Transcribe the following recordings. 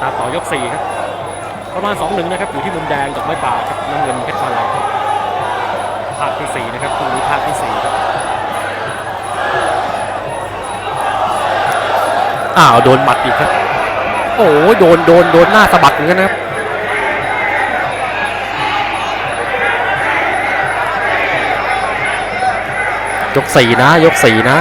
ตาต่อยกสี่ครับ ประมาณสองหนึ่งนะครับ อยู่ที่มุมแดงดอกไม้ป่าครับน้ำเงินเพชรมาลัยภาคที่สี่นะครับพรุ่งนี้ภาคที่สี่ครับอ้าวโดนหมัดอีกครับ โอ้ยโดนโดนโดนหน้าสะบัดเหมือนกันนะครับยกสี่นะ ยกสี่นะ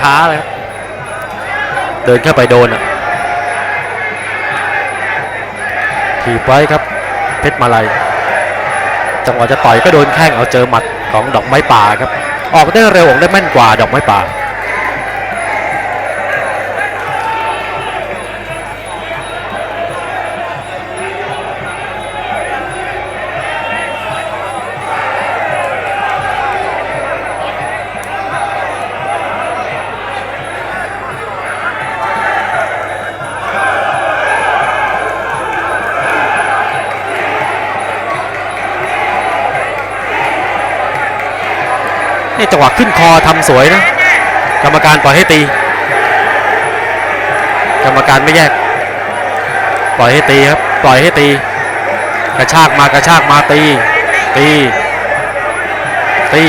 ช้าเลยครับเดินเข้าไปโดนอะถีบไว้ครับ เพชรมาลัยจังหวะจะต่อยก็โดนแข้งเอาเจอหมัดของดอกไม้ป่าครับ ออกได้เร็วออกได้แม่นกว่าดอกไม้ป่า จังหวะขึ้นคอทำสวยนะ กรรมการปล่อยให้ตี กรรมการไม่แยก ปล่อยให้ตีครับ ปล่อยให้ตี กระชากมากระชากมาตี ตี ตี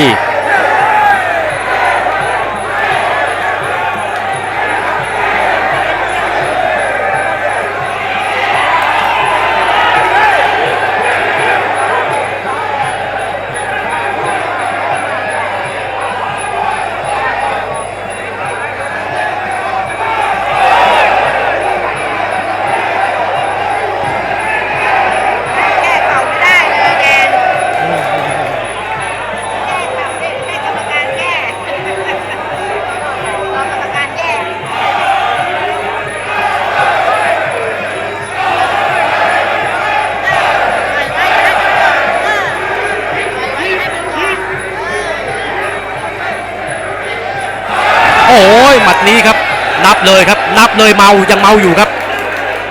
โอ้ยหมัดนี้ครับ นับเลยครับ นับเลยเมายังเมาอยู่ครับ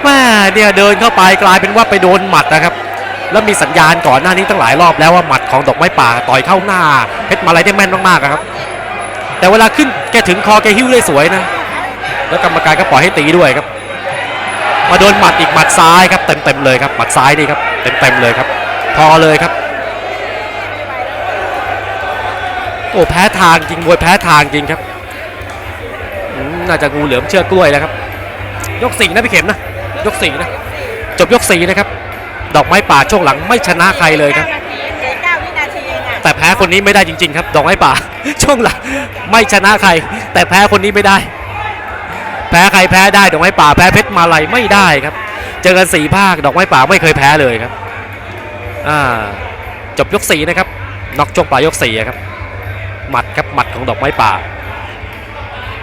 แม่เนี่ยเดินเข้าไปกลายเป็นว่าไปโดนหมัดนะครับ แล้วมีสัญญาณก่อนหน้านี้ตั้งหลายรอบแล้วว่าหมัดของดอกไม้ป่าต่อยเข้าหน้าเพชรมาลัยได้แม่นมากๆครับ แต่เวลาขึ้นแกถึงคอแกหิ้วได้สวยนะ แล้วกรรมการก็ปล่อยให้ตีด้วยครับ มาโดนหมัดอีกหมัดซ้ายครับเต็มๆเลยครับหมัดซ้ายนี่ครับเต็มๆเลยครับ พอเลยครับโอ้แพ้ทางจริงมวยแพ้ทางจริงครับ น่าจะงูเหลือมเชือกกล้วยแล้วครับ ยกสี่นะพี่เข็มนะ ยกสี่นะ จบยกสี่นะครับ ดอกไม้ป่าช่วงหลังไม่ชนะใครเลยครับเหลือเก้าวินาทีเองอะแต่แพ้คนนี้ไม่ได้จริง ๆ ครับ ดอกไม้ป่า ช่วงหลังไม่ชนะใคร แต่แพ้คนนี้ไม่ได้ แพ้ใครแพ้ได้ ดอกไม้ป่าแพ้เพชรมาลัยไม่ได้ครับ เจอกันสี่ภาคดอกไม้ป่าไม่เคยแพ้เลยครับ อ่า จบยกสี่นะครับน็อกช่วงปลายยกสี่ครับ หมัดครับหมัดของดอกไม้ป่า